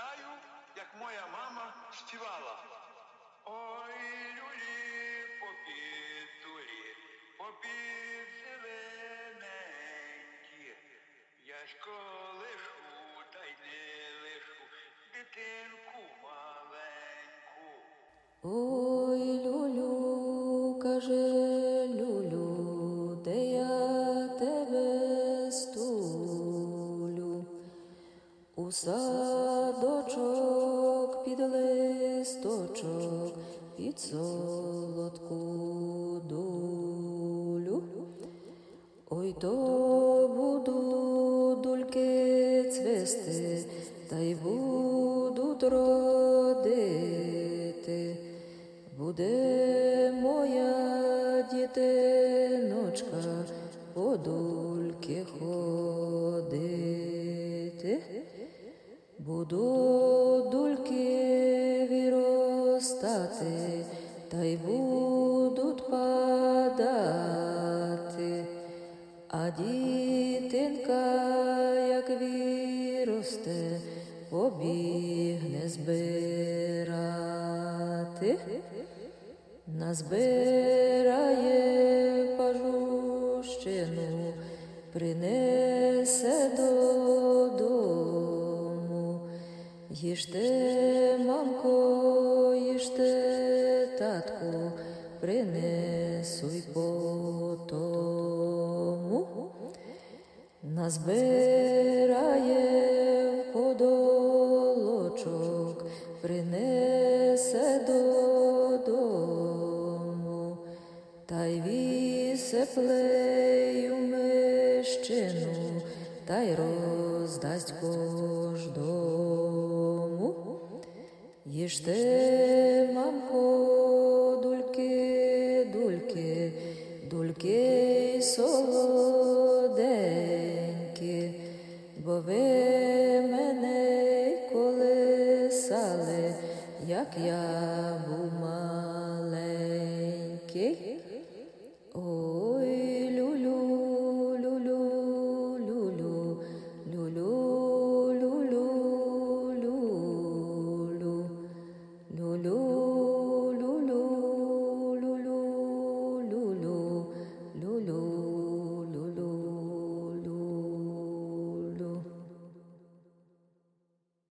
пам'ятаю, як моя мама співала. Ой, люлі, попід тулі, попід зелененькі. Я ж колишу, та й не лишу дитинку маленьку. Ой, люлю, каже У садочок під листочок, під солодку дулю. Ой, то буду дульки цвести, та й будуть родити. Буде моя дітиночка по дульки ходити. Буду дульки виростати, та й будуть падати. А дітинка, як виросте, побігне збирати, назбирає пажущину, принесе додому. Їжте, мамко, їжте, татку, принесуй потому. Назбирає подолочок, принесе додому, та й вісе плею мищину, та й роздасть кождому. Їжте, мамко, дульки, дульки, дульки й солоденькі, бо ви мене колесали, як я був маленький.